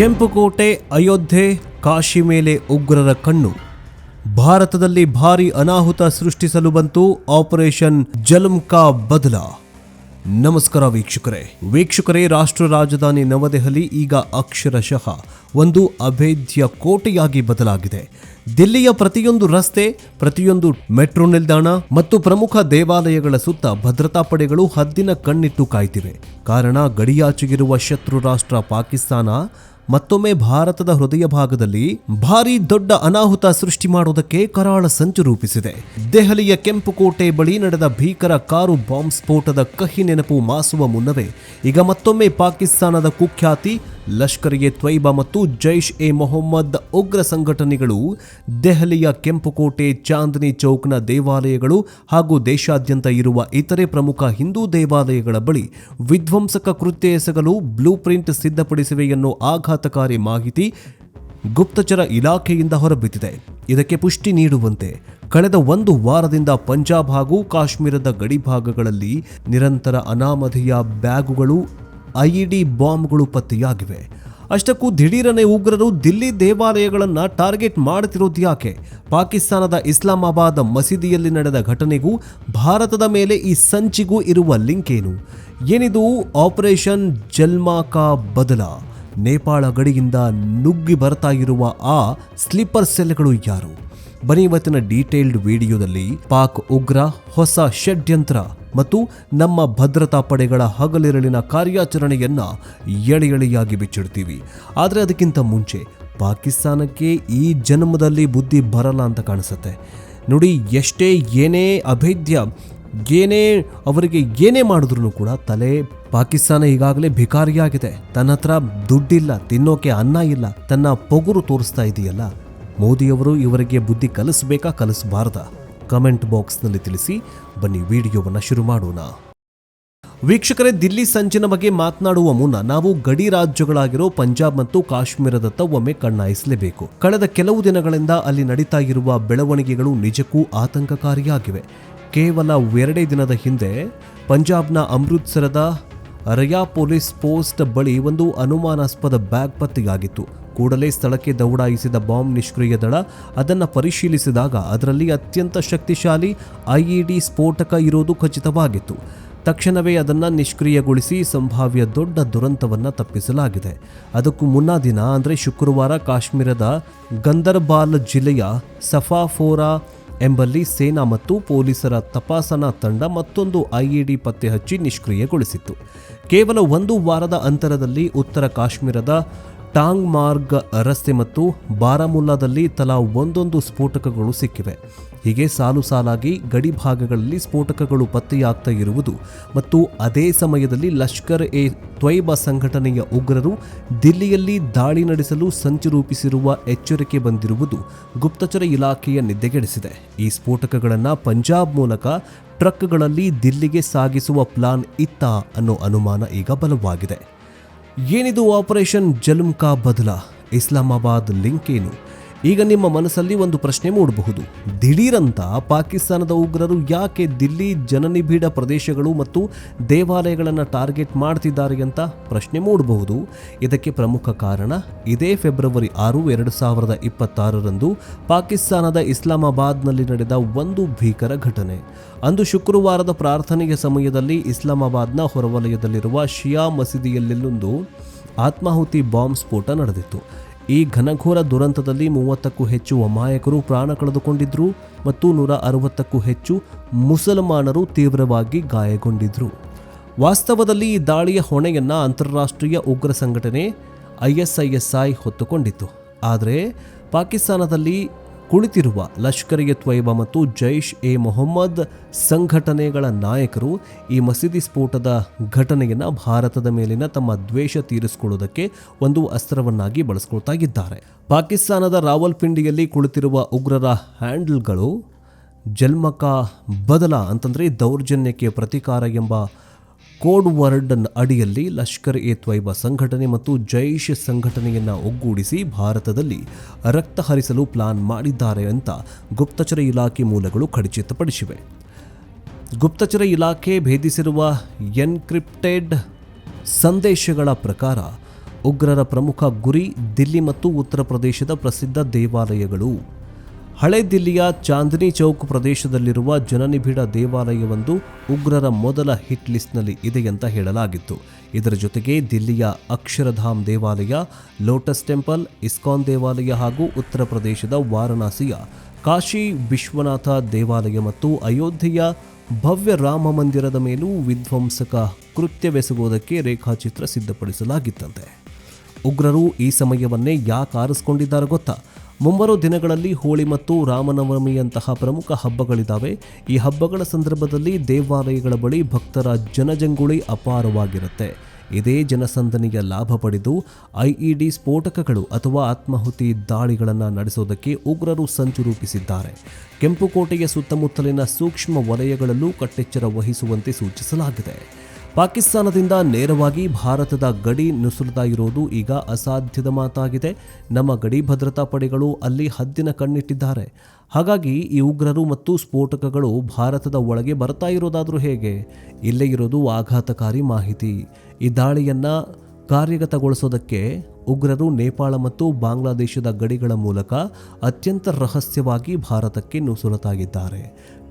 ಕೆಂಪುಕೋಟೆ, ಅಯೋಧ್ಯೆ, ಕಾಶಿ ಮೇಲೆ ಉಗ್ರರ ಕಣ್ಣು. ಭಾರತದಲ್ಲಿ ಭಾರಿ ಅನಾಹುತ ಸೃಷ್ಟಿಸಲು ಬಂತು ಆಪರೇಷನ್ ಜಲಂಕಾ ಬದಲ. ನಮಸ್ಕಾರ ವೀಕ್ಷಕರೇ. ವೀಕ್ಷಕರೇ, ರಾಷ್ಟ್ರ ರಾಜಧಾನಿ ನವದೆಹಲಿ ಈಗ ಅಕ್ಷರಶಃ ಒಂದು ಅಭೇದ್ಯ ಕೋಟೆಯಾಗಿ ಬದಲಾಗಿದೆ. ದಿಲ್ಲಿಯ ಪ್ರತಿಯೊಂದು ರಸ್ತೆ, ಪ್ರತಿಯೊಂದು ಮೆಟ್ರೋ ನಿಲ್ದಾಣ ಮತ್ತು ಪ್ರಮುಖ ದೇವಾಲಯಗಳ ಸುತ್ತ ಭದ್ರತಾ ಪಡೆಗಳು ಹದ್ದಿನ ಕಣ್ಣಿಟ್ಟು ಕಾಯ್ತಿವೆ. ಕಾರಣ, ಗಡಿಯಾಚೆಗಿರುವ ಶತ್ರು ರಾಷ್ಟ್ರ ಪಾಕಿಸ್ತಾನ ಮತ್ತೊಮ್ಮೆ ಭಾರತದ ಹೃದಯ ಭಾಗದಲ್ಲಿ ಭಾರಿ ದೊಡ್ಡ ಅನಾಹುತ ಸೃಷ್ಟಿ ಮಾಡುವುದಕ್ಕೆ ಕರಾಳ ಸಂಚು ರೂಪಿಸಿದೆ. ದೆಹಲಿಯ ಕೆಂಪುಕೋಟೆ ಬಳಿ ನಡೆದ ಭೀಕರ ಕಾರು ಬಾಂಬ್ ಸ್ಫೋಟದ ಕಹಿ ನೆನಪು ಮಾಸುವ ಮುನ್ನವೇ, ಈಗ ಮತ್ತೊಮ್ಮೆ ಪಾಕಿಸ್ತಾನದ ಕುಖ್ಯಾತಿ ಲಷ್ಕರ್ ಎ ತ್ವೈಬಾ ಮತ್ತು ಜೈಷ್ ಎ ಮೊಹಮ್ಮದ್ ಉಗ್ರ ಸಂಘಟನೆಗಳು ದೆಹಲಿಯ ಕೆಂಪುಕೋಟೆ ಚಾಂದನಿ ಚೌಕ್ನ ದೇವಾಲಯಗಳು ಹಾಗೂ ದೇಶಾದ್ಯಂತ ಇರುವ ಇತರೆ ಪ್ರಮುಖ ಹಿಂದೂ ದೇವಾಲಯಗಳ ಬಳಿ ವಿಧ್ವಂಸಕ ಕೃತ್ಯ ಎಸಗಲು ಬ್ಲೂ ಪ್ರಿಂಟ್ ಸಿದ್ಧಪಡಿಸಿವೆ ಎನ್ನುವ ಆಘಾತಕಾರಿ ಮಾಹಿತಿ ಗುಪ್ತಚರ ಇಲಾಖೆಯಿಂದ ಹೊರಬಿದ್ದಿದೆ. ಇದಕ್ಕೆ ಪುಷ್ಟಿ ನೀಡುವಂತೆ ಕಳೆದ ಒಂದು ವಾರದಿಂದ ಪಂಜಾಬ್ ಹಾಗೂ ಕಾಶ್ಮೀರದ ಗಡಿಭಾಗಗಳಲ್ಲಿ ನಿರಂತರ ಅನಾಮಧೇಯ ಬ್ಯಾಗುಗಳು ಐಇಡಿ ಬಾಂಬ್ಗಳು ಪತ್ತೆಯಾಗಿವೆ. ಅಷ್ಟಕ್ಕೂ ದಿಢೀರನೆ ಉಗ್ರರು ದಿಲ್ಲಿ ದೇವಾಲಯಗಳನ್ನು ಟಾರ್ಗೆಟ್ ಮಾಡುತ್ತಿರೋದು ಯಾಕೆ? ಪಾಕಿಸ್ತಾನದ ಇಸ್ಲಾಮಾಬಾದ್ ಮಸೀದಿಯಲ್ಲಿ ನಡೆದ ಘಟನೆಗೂ ಭಾರತದ ಮೇಲೆ ಈ ಸಂಚಿಗೂ ಇರುವ ಲಿಂಕ್ ಏನು? ಏನಿದು? ಆಪರೇಷನ್ ಜಲ್ಮಾಕಾ ಬದಲ. ನೇಪಾಳ ಗಡಿಯಿಂದ ನುಗ್ಗಿ ಬರ್ತಾ ಇರುವ ಆ ಸ್ಲೀಪರ್ ಸೆಲ್ಗಳು ಯಾರು? ಬನ್ನಿ ಇವತ್ತಿನ ಡೀಟೇಲ್ಡ್ ವಿಡಿಯೋದಲ್ಲಿ ಪಾಕ್ ಉಗ್ರ ಹೊಸ ಷಡ್ಯಂತ್ರ ಮತ್ತು ನಮ್ಮ ಭದ್ರತಾ ಪಡೆಗಳ ಹಗಲಿರಳಿನ ಕಾರ್ಯಾಚರಣೆಯನ್ನ ಎಳೆ ಎಳೆಯಾಗಿ ಬಿಚ್ಚಿಡ್ತೀವಿ. ಆದರೆ ಅದಕ್ಕಿಂತ ಮುಂಚೆ ಪಾಕಿಸ್ತಾನಕ್ಕೆ ಈ ಜನ್ಮದಲ್ಲಿ ಬುದ್ಧಿ ಬರಲ್ಲ ಅಂತ ಕಾಣಿಸುತ್ತೆ. ನೋಡಿ, ಎಷ್ಟೇ ಏನೇ ಅಭೇದ್ಯ, ಏನೇ ಅವರಿಗೆ ಏನೇ ಮಾಡಿದ್ರು ಕೂಡ ತಲೆ ಪಾಕಿಸ್ತಾನ ಈಗಾಗಲೇ ಭಿಕಾರಿಯಾಗಿದೆ. ತನ್ನ ಹತ್ರ ದುಡ್ಡಿಲ್ಲ, ತಿನ್ನೋಕೆ ಅನ್ನ ಇಲ್ಲ, ತನ್ನ ಪೊಗುರು ತೋರಿಸ್ತಾ ಇದೆಯಲ್ಲ? ಮೋದಿಯವರು ಇವರಿಗೆ ಬುದ್ಧಿ ಕಲಿಸ್ಬೇಕಾ, ಕಲಿಸಬಾರ್ದ? ಕಮೆಂಟ್ ಬಾಕ್ಸ್ನಲ್ಲಿ ತಿಳಿಸಿ ಬನ್ನಿ ವಿಡಿಯೋವನ್ನು ಶುರು ಮಾಡೋಣ. ವೀಕ್ಷಕರೇ, ದಿಲ್ಲಿ ಸಂಚಿನ ಬಗ್ಗೆ ಮಾತನಾಡುವ ಮುನ್ನ ನಾವು ಗಡಿ ರಾಜ್ಯಗಳಾಗಿರೋ ಪಂಜಾಬ್ ಮತ್ತು ಕಾಶ್ಮೀರದತ್ತ ಒಮ್ಮೆ ಕಣ್ಣಾಯಿಸಲೇಬೇಕು. ಕಳೆದ ಕೆಲವು ದಿನಗಳಿಂದ ಅಲ್ಲಿ ನಡೀತಾ ಇರುವ ಬೆಳವಣಿಗೆಗಳು ನಿಜಕ್ಕೂ ಆತಂಕಕಾರಿಯಾಗಿವೆ. ಕೇವಲ ಎರಡೇ ದಿನದ ಹಿಂದೆ ಪಂಜಾಬ್ನ ಅಮೃತ್ಸರದ ರಯಾ ಪೊಲೀಸ್ ಪೋಸ್ಟ್ ಬಳಿ ಒಂದು ಅನುಮಾನಾಸ್ಪದ ಬ್ಯಾಗ್ ಪತ್ತೆಯಾಗಿತ್ತು. ಕೂಡಲೇ ಸ್ಥಳಕ್ಕೆ ದೌಡಾಯಿಸಿದ ಬಾಂಬ್ ನಿಷ್ಕ್ರಿಯ ದಳ ಅದನ್ನು ಪರಿಶೀಲಿಸಿದಾಗ ಅದರಲ್ಲಿ ಅತ್ಯಂತ ಶಕ್ತಿಶಾಲಿ ಐಇಡಿ ಸ್ಫೋಟಕ ಇರೋದು ಖಚಿತವಾಗಿತ್ತು. ತಕ್ಷಣವೇ ಅದನ್ನು ನಿಷ್ಕ್ರಿಯಗೊಳಿಸಿ ಸಂಭಾವ್ಯ ದೊಡ್ಡ ದುರಂತವನ್ನು ತಪ್ಪಿಸಲಾಗಿದೆ. ಅದಕ್ಕೂ ಮುನ್ನ ದಿನ ಅಂದರೆ ಶುಕ್ರವಾರ ಕಾಶ್ಮೀರದ ಗಂದರ್ಬಾಲ್ ಜಿಲ್ಲೆಯ ಸಫಾಫೋರಾ ಎಂಬಲ್ಲಿ ಸೇನಾ ಮತ್ತು ಪೊಲೀಸರ ತಪಾಸಣಾ ತಂಡ ಮತ್ತೊಂದು ಐಇಡಿ ಪತ್ತೆ ಹಚ್ಚಿ ನಿಷ್ಕ್ರಿಯಗೊಳಿಸಿತ್ತು. ಕೇವಲ ಒಂದು ವಾರದ ಅಂತರದಲ್ಲಿ ಉತ್ತರ ಕಾಶ್ಮೀರದ ಟಾಂಗ್ ಮಾರ್ಗ್ ರಸ್ತೆ ಮತ್ತು ಬಾರಾಮುಲ್ಲಾದಲ್ಲಿ ತಲಾ ಒಂದೊಂದು ಸ್ಫೋಟಕಗಳು ಸಿಕ್ಕಿವೆ. ಹೀಗೆ ಸಾಲು ಸಾಲಾಗಿ ಗಡಿ ಭಾಗಗಳಲ್ಲಿ ಸ್ಫೋಟಕಗಳು ಪತ್ತೆಯಾಗ್ತಾ ಇರುವುದು ಮತ್ತು ಅದೇ ಸಮಯದಲ್ಲಿ ಲಷ್ಕರ್ ಎ ತ್ವೈಬ ಸಂಘಟನೆಯ ಉಗ್ರರು ದಿಲ್ಲಿಯಲ್ಲಿ ದಾಳಿ ನಡೆಸಲು ಸಂಚು ರೂಪಿಸಿರುವ ಎಚ್ಚರಿಕೆ ಬಂದಿರುವುದು ಗುಪ್ತಚರ ಇಲಾಖೆಯ ನಿದ್ದೆಗೆಡಿಸಿದೆ. ಈ ಸ್ಫೋಟಕಗಳನ್ನು ಪಂಜಾಬ್ ಮೂಲಕ ಟ್ರಕ್ಗಳಲ್ಲಿ ದಿಲ್ಲಿಗೆ ಸಾಗಿಸುವ ಪ್ಲಾನ್ ಇತ್ತ ಅನ್ನೋ ಅನುಮಾನ ಈಗ ಬಲವಾಗಿದೆ. ಏನಿದು ಆಪರೇಷನ್ ಜಲುಮ್ಕಾ ಬದಲ? ಇಸ್ಲಾಮಾಬಾದ್ ಲಿಂಕ್ ಏನು? ಈಗ ನಿಮ್ಮ ಮನಸ್ಸಲ್ಲಿ ಒಂದು ಪ್ರಶ್ನೆ ಮೂಡಬಹುದು. ದಿಢೀರಂತ ಪಾಕಿಸ್ತಾನದ ಉಗ್ರರು ಯಾಕೆ ದಿಲ್ಲಿ ಜನನಿಬಿಡ ಪ್ರದೇಶಗಳು ಮತ್ತು ದೇವಾಲಯಗಳನ್ನು ಟಾರ್ಗೆಟ್ ಮಾಡ್ತಿದ್ದಾರೆ ಅಂತ ಪ್ರಶ್ನೆ ಮೂಡಬಹುದು. ಇದಕ್ಕೆ ಪ್ರಮುಖ ಕಾರಣ, ಇದೇ ಫೆಬ್ರವರಿ ಆರು, ಎರಡು ಸಾವಿರದ ಇಪ್ಪತ್ತಾರರಂದು ಪಾಕಿಸ್ತಾನದ ಇಸ್ಲಾಮಾಬಾದ್ನಲ್ಲಿ ನಡೆದ ಒಂದು ಭೀಕರ ಘಟನೆ. ಅಂದು ಶುಕ್ರವಾರದ ಪ್ರಾರ್ಥನೆಯ ಸಮಯದಲ್ಲಿ ಇಸ್ಲಾಮಾಬಾದ್ನ ಹೊರವಲಯದಲ್ಲಿರುವ ಶಿಯಾ ಮಸೀದಿಯಲ್ಲೊಂದು ಆತ್ಮಾಹುತಿ ಬಾಂಬ್ ಸ್ಫೋಟ ನಡೆದಿತ್ತು. ಈ ಘನಘೋರ ದುರಂತದಲ್ಲಿ ಮೂವತ್ತಕ್ಕೂ ಹೆಚ್ಚು ಅಮಾಯಕರು ಪ್ರಾಣ ಕಳೆದುಕೊಂಡಿದ್ರು ಮತ್ತು ನೂರ ಅರವತ್ತಕ್ಕೂ ಹೆಚ್ಚು ಮುಸಲ್ಮಾನರು ತೀವ್ರವಾಗಿ ಗಾಯಗೊಂಡಿದ್ರು. ವಾಸ್ತವದಲ್ಲಿ ಈ ದಾಳಿಯ ಹೊಣೆಯನ್ನ ಅಂತಾರಾಷ್ಟ್ರೀಯ ಉಗ್ರ ಸಂಘಟನೆ ಐಎಸ್ಐಎಸ್ಐ ಹೊತ್ತುಕೊಂಡಿತ್ತು. ಆದರೆ ಪಾಕಿಸ್ತಾನದಲ್ಲಿ ಕುಳಿತಿರುವ ಲಷ್ಕರ್ ಎ ತ್ವೈಬಾ ಮತ್ತು ಜೈಷ್ ಎ ಮೊಹಮ್ಮದ್ ಸಂಘಟನೆಗಳ ನಾಯಕರು ಈ ಮಸೀದಿ ಸ್ಫೋಟದ ಘಟನೆಯನ್ನು ಭಾರತದ ಮೇಲಿನ ತಮ್ಮ ದ್ವೇಷ ತೀರಿಸಿಕೊಳ್ಳುವುದಕ್ಕೆ ಒಂದು ಅಸ್ತ್ರವನ್ನಾಗಿ ಬಳಸ್ಕೊಳ್ತಾ ಇದ್ದಾರೆ ಪಾಕಿಸ್ತಾನದ ರಾವಲ್ಪಿಂಡಿಯಲ್ಲಿ ಕುಳಿತಿರುವ ಉಗ್ರರ ಹ್ಯಾಂಡಲ್ಗಳು ಜಲ್ಮಕ ಬದಲ ಅಂತಂದರೆ ದೌರ್ಜನ್ಯಕ್ಕೆ ಪ್ರತಿಕಾರ ಎಂಬ ಕೋಡ್ ವರ್ಡ್ನ ಅಡಿಯಲ್ಲಿ ಲಷ್ಕರ್ ಎ ತ್ವೈಬಾ ಸಂಘಟನೆ ಮತ್ತು ಜೈಷ್ ಸಂಘಟನೆಯನ್ನು ಒಗ್ಗೂಡಿಸಿ ಭಾರತದಲ್ಲಿ ರಕ್ತ ಹರಿಸಲು ಪ್ಲಾನ್ ಮಾಡಿದ್ದಾರೆ ಅಂತ ಗುಪ್ತಚರ ಇಲಾಖೆ ಮೂಲಗಳು ಖಚಿತಪಡಿಸಿವೆ. ಗುಪ್ತಚರ ಇಲಾಖೆ ಭೇದಿಸಿರುವ ಎನ್ಕ್ರಿಪ್ಟೆಡ್ ಸಂದೇಶಗಳ ಪ್ರಕಾರ ಉಗ್ರರ ಪ್ರಮುಖ ಗುರಿ ದಿಲ್ಲಿ ಮತ್ತು ಉತ್ತರ ಪ್ರದೇಶದ ಪ್ರಸಿದ್ಧ ದೇವಾಲಯಗಳು. ಹಳೆ ದಿಲ್ಲಿಯ ಚಾಂದಿನಿ ಚೌಕ್ ಪ್ರದೇಶದಲ್ಲಿರುವ ಜನನಿಬಿಡ ದೇವಾಲಯವೊಂದು ಉಗ್ರರ ಮೊದಲ ಹಿಟ್ ಲಿಸ್ಟ್ನಲ್ಲಿ ಇದೆ ಅಂತ ಹೇಳಲಾಗಿತ್ತು. ಇದರ ಜೊತೆಗೆ ದಿಲ್ಲಿಯ ಅಕ್ಷರಧಾಮ್ ದೇವಾಲಯ, ಲೋಟಸ್ ಟೆಂಪಲ್, ಇಸ್ಕಾನ್ ದೇವಾಲಯ ಹಾಗೂ ಉತ್ತರ ಪ್ರದೇಶದ ವಾರಣಾಸಿಯ ಕಾಶಿ ವಿಶ್ವನಾಥ ದೇವಾಲಯ ಮತ್ತು ಅಯೋಧ್ಯೆಯ ಭವ್ಯ ರಾಮ ಮಂದಿರದ ಮೇಲೂ ವಿಧ್ವಂಸಕ ಕೃತ್ಯವೆಸಗುವುದಕ್ಕೆ ರೇಖಾಚಿತ್ರ ಸಿದ್ಧಪಡಿಸಲಾಗಿತ್ತಂತೆ. ಉಗ್ರರು ಈ ಸಮಯವನ್ನೇ ಯಾಕೆ ಆರಿಸ್ಕೊಂಡಿದ್ದಾರೆ ಗೊತ್ತಾ? ಮುಂಬರೋ ದಿನಗಳಲ್ಲಿ ಹೋಳಿ ಮತ್ತು ರಾಮನವಮಿಯಂತಹ ಪ್ರಮುಖ ಹಬ್ಬಗಳಿದ್ದಾವೆ ಈ ಹಬ್ಬಗಳ ಸಂದರ್ಭದಲ್ಲಿ ದೇವಾಲಯಗಳ ಬಳಿ ಭಕ್ತರ ಜನಜಂಗುಳಿ ಅಪಾರವಾಗಿರುತ್ತೆ. ಇದೇ ಜನಸಂದಣಿಯ ಲಾಭ ಪಡೆದು ಐಇಡಿ ಸ್ಫೋಟಕಗಳು ಅಥವಾ ಆತ್ಮಾಹುತಿ ದಾಳಿಗಳನ್ನು ನಡೆಸೋದಕ್ಕೆ ಉಗ್ರರು ಸಂಚು ರೂಪಿಸಿದ್ದಾರೆ. ಕೆಂಪುಕೋಟೆಯ ಸುತ್ತಮುತ್ತಲಿನ ಸೂಕ್ಷ್ಮ ವಲಯಗಳಲ್ಲೂ ಕಟ್ಟೆಚ್ಚರ ವಹಿಸುವಂತೆ ಸೂಚಿಸಲಾಗಿದೆ. ಪಾಕಿಸ್ತಾನದಿಂದ ನೇರವಾಗಿ ಭಾರತದ ಗಡಿ ನುಸುಳ್ತಾ ಇರೋದು ಈಗ ಅಸಾಧ್ಯದ ಮಾತಾಗಿದೆ. ನಮ್ಮ ಗಡಿ ಭದ್ರತಾ ಪಡೆಗಳು ಅಲ್ಲಿ ಹದ್ದಿನ ಕಣ್ಣಿಟ್ಟಿದ್ದಾರೆ. ಹಾಗಾಗಿ ಈ ಉಗ್ರರು ಮತ್ತು ಸ್ಫೋಟಕಗಳು ಭಾರತದ ಒಳಗೆ ಬರ್ತಾ ಇರೋದಾದರೂ ಹೇಗೆ? ಇಲ್ಲೇ ಇರೋದು ಆಘಾತಕಾರಿ ಮಾಹಿತಿ. ಈ ದಾಳಿಯನ್ನು ಕಾರ್ಯಗತಗೊಳಿಸೋದಕ್ಕೆ ಉಗ್ರರು ನೇಪಾಳ ಮತ್ತು ಬಾಂಗ್ಲಾದೇಶದ ಗಡಿಗಳ ಮೂಲಕ ಅತ್ಯಂತ ರಹಸ್ಯವಾಗಿ ಭಾರತಕ್ಕೆ ನುಸುಳತಾಗಿದ್ದಾರೆ.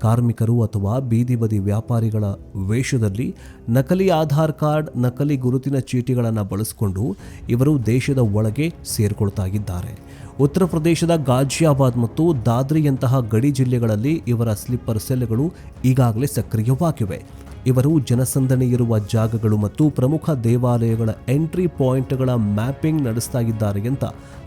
ಕಾರ್ಮಿಕರು ಅಥವಾ ಬೀದಿ ಬದಿ ವ್ಯಾಪಾರಿಗಳ ವೇಷದಲ್ಲಿ ನಕಲಿ ಆಧಾರ್ ಕಾರ್ಡ್, ನಕಲಿ ಗುರುತಿನ ಚೀಟಿಗಳನ್ನು ಬಳಸಿಕೊಂಡು ಇವರು ದೇಶದ ಒಳಗೆ ಸೇರ್ಕೊಳ್ತಾಗಿದ್ದಾರೆ. ಉತ್ತರ ಪ್ರದೇಶದ ಗಾಜಿಯಾಬಾದ್ ಮತ್ತು ದಾದ್ರಿಯಂತಹ ಗಡಿ ಜಿಲ್ಲೆಗಳಲ್ಲಿ ಇವರ ಸ್ಲಿಪ್ಪರ್ ಸೆಲ್ಗಳು ಈಗಾಗಲೇ ಸಕ್ರಿಯವಾಗಿವೆ. ಇವರು ಜನಸಂದಣಿ ಇರುವ ಜಾಗಗಳು ಮತ್ತು ಪ್ರಮುಖ ದೇವಾಲಯಗಳ ಎಂಟ್ರಿ ಪಾಯಿಂಟ್ಗಳ ಮ್ಯಾಪಿಂಗ್ ನಡೆಸ್ತಾ ಇದ್ದಾರೆ ಅಂತ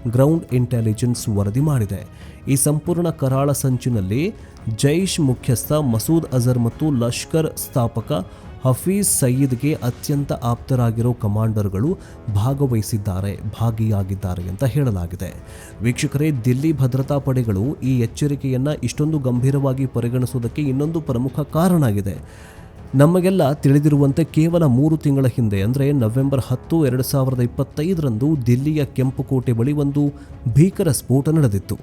ಗ್ರೌಂಡ್ ಇಂಟೆಲಿಜೆನ್ಸ್ ವರದಿ ಮಾಡಿದೆ. ಈ ಸಂಪೂರ್ಣ ಕರಾಳ ಸಂಚಿನಲ್ಲಿ ಜೈಷ್ ಮುಖ್ಯಸ್ಥ ಮಸೂದ್ ಅಜರ್ ಮತ್ತು ಲಷ್ಕರ್ ಸ್ಥಾಪಕ ಹಫೀಜ್ ಸಯೀದ್ಗೆ ಅತ್ಯಂತ ಆಪ್ತರಾಗಿರೋ ಕಮಾಂಡರ್ಗಳು ಭಾಗವಹಿಸಿದ್ದಾರೆ, ಭಾಗಿಯಾಗಿದ್ದಾರೆ ಅಂತ ಹೇಳಲಾಗಿದೆ. ವೀಕ್ಷಕರೇ, ದಿಲ್ಲಿ ಭದ್ರತಾ ಪಡೆಗಳು ಈ ಎಚ್ಚರಿಕೆಯನ್ನು ಇಷ್ಟೊಂದು ಗಂಭೀರವಾಗಿ ಪರಿಗಣಿಸುವುದಕ್ಕೆ ಇನ್ನೊಂದು ಪ್ರಮುಖ ಕಾರಣ ಇದೆ. ನಮಗೆಲ್ಲ ತಿಳಿದಿರುವಂತೆ ಕೇವಲ ಮೂರು ತಿಂಗಳ ಹಿಂದೆ, ಅಂದರೆ ನವೆಂಬರ್ ಹತ್ತು ಎರಡು ಸಾವಿರದ ಇಪ್ಪತ್ತೈದರಂದು ದಿಲ್ಲಿಯ ಕೆಂಪುಕೋಟೆ ಬಳಿ ಒಂದು ಭೀಕರ ಸ್ಫೋಟ ನಡೆದಿತ್ತು.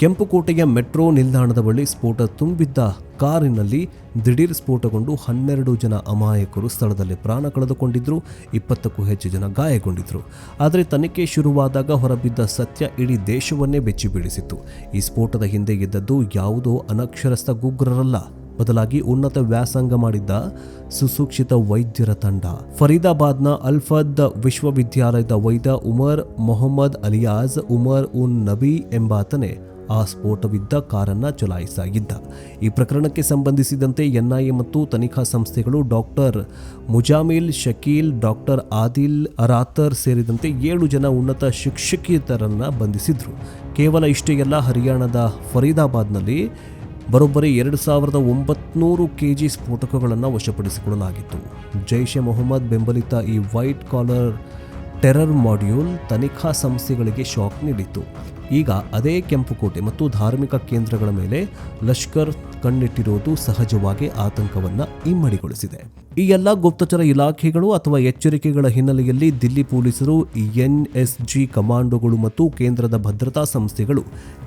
ಕೆಂಪುಕೋಟೆಯ ಮೆಟ್ರೋ ನಿಲ್ದಾಣದ ಬಳಿ ಸ್ಫೋಟ ತುಂಬಿದ್ದ ಕಾರಿನಲ್ಲಿ ದಿಢೀರ್ ಸ್ಫೋಟಗೊಂಡು ಹನ್ನೆರಡು ಜನ ಅಮಾಯಕರು ಸ್ಥಳದಲ್ಲಿ ಪ್ರಾಣ ಕಳೆದುಕೊಂಡಿದ್ದರು ಇಪ್ಪತ್ತಕ್ಕೂ ಹೆಚ್ಚು ಜನ ಗಾಯಗೊಂಡಿದ್ದರು ಆದರೆ ತನಿಖೆ ಶುರುವಾದಾಗ ಹೊರಬಿದ್ದ ಸತ್ಯ ಇಡೀ ದೇಶವನ್ನೇ ಬೆಚ್ಚಿ ಬೀಳಿಸಿತ್ತು ಈ ಸ್ಫೋಟದ ಹಿಂದೆ ಇದ್ದದ್ದು ಯಾವುದೋ ಅನಕ್ಷರಸ್ಥ ಗುಗ್ರರಲ್ಲ ಬದಲಾಗಿ ಉನ್ನತ ವ್ಯಾಸಂಗ ಮಾಡಿದ್ದ ಸುಸೂಕ್ಷಿತ ವೈದ್ಯರ ತಂಡ. ಫರೀದಾಬಾದ್ನ ಅಲ್ಫದ್ ವಿಶ್ವವಿದ್ಯಾಲಯದ ವೈದ್ಯ ಉಮರ್ ಮೊಹಮ್ಮದ್ ಅಲಿಯಾಜ್, ಉಮರ್ ಉನ್ ನಬಿ ಎಂಬಾತನೇ ಆ ಸ್ಫೋಟವಿದ್ದ ಕಾರನ್ನು ಚಲಾಯಿಸಾಗಿದ್ದ. ಈ ಪ್ರಕರಣಕ್ಕೆ ಸಂಬಂಧಿಸಿದಂತೆ ಎನ್ಐಎ ಮತ್ತು ತನಿಖಾ ಸಂಸ್ಥೆಗಳು ಡಾಕ್ಟರ್ ಮುಜಾಮಿಲ್ ಶಕೀಲ್, ಡಾಕ್ಟರ್ ಆದಿಲ್ ಅರಾತರ್ ಸೇರಿದಂತೆ ಏಳು ಜನ ಉನ್ನತ ಶಿಕ್ಷಕಿಯರನ್ನ ಬಂಧಿಸಿದ್ರು. ಕೇವಲ ಇಷ್ಟೇ ಎಲ್ಲ ಹರಿಯಾಣದ ಫರೀದಾಬಾದ್ನಲ್ಲಿ ಬರೋಬ್ಬರಿ ಎರಡು ಸಾವಿರದ ಒಂಬತ್ನೂರು ಕೆ ಜಿ ಸ್ಫೋಟಕಗಳನ್ನು ವಶಪಡಿಸಿಕೊಳ್ಳಲಾಗಿತ್ತು ಜೈಷ್ ಎ ಮೊಹಮ್ಮದ್ ಬೆಂಬಲಿತ ಈ ವೈಟ್ ಕಾಲರ್ ಟೆರರ್ ಮಾಡ್ಯೂಲ್ ತನಿಖಾ ಸಂಸ್ಥೆಗಳಿಗೆ ಶಾಕ್ ನೀಡಿತ್ತು. ಈಗ ಅದೇ ಕೆಂಪುಕೋಟೆ ಮತ್ತು ಧಾರ್ಮಿಕ ಕೇಂದ್ರಗಳ ಮೇಲೆ ಲಷ್ಕರ್ ಕಣ್ಣಿಟ್ಟಿರುವುದು ಸಹಜವಾಗಿ ಆತಂಕವನ್ನು ಇಮ್ಮಡಿಗೊಳಿಸಿದೆ. ಈ ಎಲ್ಲ ಗುಪ್ತಚರ ಇಲಾಖೆಗಳು ಅಥವಾ ಎಚ್ಚರಿಕೆಗಳ ಹಿನ್ನೆಲೆಯಲ್ಲಿ ದಿಲ್ಲಿ ಪೊಲೀಸರು, ಎನ್ಎಸ್ಜಿ ಕಮಾಂಡೋಗಳು ಮತ್ತು ಕೇಂದ್ರದ ಭದ್ರತಾ ಸಂಸ್ಥೆಗಳು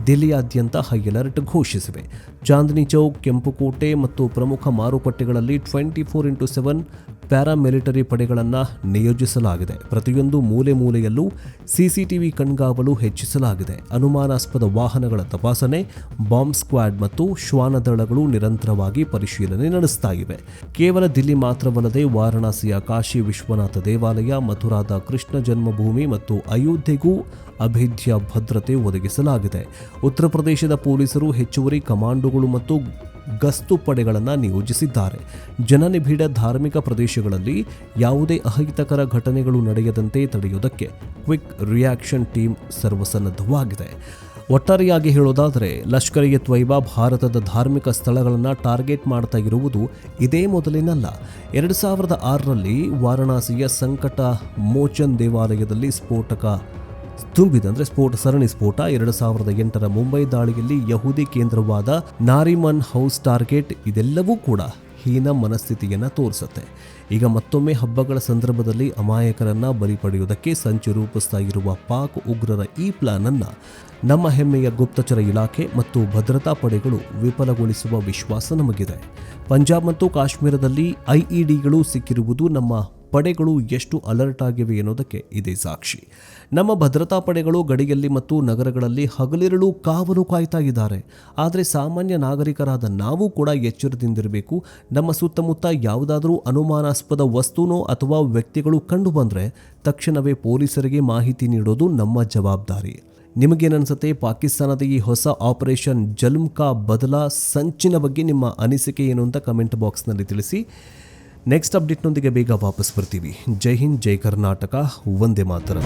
ದಿಲ್ಲಿಯಾದ್ಯಂತ ಹೈ ಅಲರ್ಟ್ ಘೋಷಿಸಿವೆ. ಚಾಂದಿನಿ ಚೌಕ್, ಕೆಂಪುಕೋಟೆ ಮತ್ತು ಪ್ರಮುಖ ಮಾರುಕಟ್ಟೆಗಳಲ್ಲಿ twenty four into seven paramilitary ಪಡೆಗಳನ್ನು ನಿಯೋಜಿಸಲಾಗಿದೆ. ಪ್ರತಿಯೊಂದು ಮೂಲೆ ಮೂಲೆಯಲ್ಲೂ ಸಿಸಿಟಿವಿ ಕಣ್ಗಾವಲು ಹೆಚ್ಚಿಸಲಾಗಿದೆ. ಅನುಮಾನಾಸ್ಪದ ವಾಹನಗಳ ತಪಾಸಣೆ, ಬಾಂಬ್ ಸ್ಕ್ವಾಡ್ ಮತ್ತು ಶ್ವಾನ ದಳಗಳು ನಿರಂತರವಾಗಿ ಪರಿಶೀಲನೆ ನಡೆಸ್ತಾ ಇವೆ. ಕೇವಲ ದಿಲ್ಲಿ ಮಾತ್ರವಲ್ಲದೆ ವಾರಣಾಸಿಯ ಕಾಶಿ ವಿಶ್ವನಾಥ ದೇವಾಲಯ, ಮಥುರಾದ ಕೃಷ್ಣ ಜನ್ಮಭೂಮಿ ಮತ್ತು ಅಯೋಧ್ಯೆಗೂ ಅಭೇದ್ಯ ಭದ್ರತೆ ಒದಗಿಸಲಾಗಿದೆ. ಉತ್ತರ ಪ್ರದೇಶದ ಪೊಲೀಸರು ಹೆಚ್ಚುವರಿ ಕಮಾಂಡೋಗಳು ಮತ್ತು ಗಸ್ತು ಪಡೆಗಳನ್ನು ನಿಯೋಜಿಸಿದ್ದಾರೆ. ಜನನಿಬಿಡ ಧಾರ್ಮಿಕ ಪ್ರದೇಶಗಳಲ್ಲಿ ಯಾವುದೇ ಅಹಿತಕರ ಘಟನೆಗಳು ನಡೆಯದಂತೆ ತಡೆಯುವುದಕ್ಕೆ ಕ್ವಿಕ್ ರಿಯಾಕ್ಷನ್ ಟೀಮ್ ಸರ್ವಸನ್ನದ್ಧವಾಗಿದೆ. ಒಟ್ಟಾರೆಯಾಗಿ ಹೇಳೋದಾದರೆ, ಲಷ್ಕರ್ ಎ ತ್ವೈಬಾ ಭಾರತದ ಧಾರ್ಮಿಕ ಸ್ಥಳಗಳನ್ನು ಟಾರ್ಗೆಟ್ ಮಾಡ್ತಾ ಇರುವುದು ಇದೇ ಮೊದಲಿನಲ್ಲ. ಎರಡು ಸಾವಿರದ ಆರರಲ್ಲಿ ವಾರಣಾಸಿಯ ಸಂಕಟ ಮೋಚನ್ ದೇವಾಲಯದಲ್ಲಿ ಸ್ಫೋಟಕ ತುಂಬಿದ ಅಂದ್ರೆ ಸ್ಫೋಟ, ಸರಣಿ ಸ್ಫೋಟ. ಎರಡು ಸಾವಿರದ ಎಂಟರ ಮುಂಬೈ ದಾಳಿಯಲ್ಲಿ ಯಹೂದಿ ಕೇಂದ್ರವಾದ ನಾರಿಮನ್ ಹೌಸ್ ಟಾರ್ಗೆಟ್ ಇದೆಲ್ಲವೂ ಕೂಡ ಹೀನ ಮನಸ್ಥಿತಿಯನ್ನು ತೋರಿಸುತ್ತೆ. ಈಗ ಮತ್ತೊಮ್ಮೆ ಹಬ್ಬಗಳ ಸಂದರ್ಭದಲ್ಲಿ ಅಮಾಯಕರನ್ನ ಬಲಿ ಪಡೆಯುವುದಕ್ಕೆ ಸಂಚು ರೂಪಿಸ್ತಾ ಇರುವ ಪಾಕ್ ಉಗ್ರರ ಈ ಪ್ಲಾನ್ ಅನ್ನ ನಮ್ಮ ಹೆಮ್ಮೆಯ ಗುಪ್ತಚರ ಇಲಾಖೆ ಮತ್ತು ಭದ್ರತಾ ಪಡೆಗಳು ವಿಫಲಗೊಳಿಸುವ ವಿಶ್ವಾಸ ನಮಗಿದೆ. ಪಂಜಾಬ್ ಮತ್ತು ಕಾಶ್ಮೀರದಲ್ಲಿ ಐಇಡಿಗಳು ಸಿಕ್ಕಿರುವುದು ನಮ್ಮ ಪಡೆಗಳು ಎಷ್ಟು ಅಲರ್ಟ್ ಆಗಿವೆ ಎನ್ನುವುದಕ್ಕೆ ಇದೇ ಸಾಕ್ಷಿ. ನಮ್ಮ ಭದ್ರತಾ ಪಡೆಗಳು ಗಡಿಯಲ್ಲಿ ಮತ್ತು ನಗರಗಳಲ್ಲಿ ಹಗಲಿರುಳು ಕಾವಲು ಕಾಯ್ತಾ ಇದ್ದಾರೆ. ಆದರೆ ಸಾಮಾನ್ಯ ನಾಗರಿಕರಾದ ನಾವು ಕೂಡ ಎಚ್ಚರದಿಂದಿರಬೇಕು. ನಮ್ಮ ಸುತ್ತಮುತ್ತ ಯಾವುದಾದರೂ ಅನುಮಾನಾಸ್ಪದ ವಸ್ತುನೋ ಅಥವಾ ವ್ಯಕ್ತಿಗಳು ಕಂಡು ಬಂದರೆ ತಕ್ಷಣವೇ ಪೊಲೀಸರಿಗೆ ಮಾಹಿತಿ ನೀಡೋದು ನಮ್ಮ ಜವಾಬ್ದಾರಿ. ನಿಮಗೇನನ್ಸುತ್ತೆ ಪಾಕಿಸ್ತಾನದ ಈ ಹೊಸ ಆಪರೇಷನ್ ಜಲ್ಮ್ ಕಾ ಬದಲಾ ಸಂಚಿನ ಬಗ್ಗೆ ನಿಮ್ಮ ಅನಿಸಿಕೆ ಏನು ಅಂತ ಕಮೆಂಟ್ ಬಾಕ್ಸ್ನಲ್ಲಿ ತಿಳಿಸಿ. ನೆಕ್ಸ್ಟ್ ಅಪ್ಡೇಟ್ನೊಂದಿಗೆ ಬೇಗ ವಾಪಸ್ ಬರ್ತೀವಿ. ಜೈ ಹಿಂದ್ ಜೈ ಕರ್ನಾಟಕ. ಒಂದೇ ಮಾತರಂ.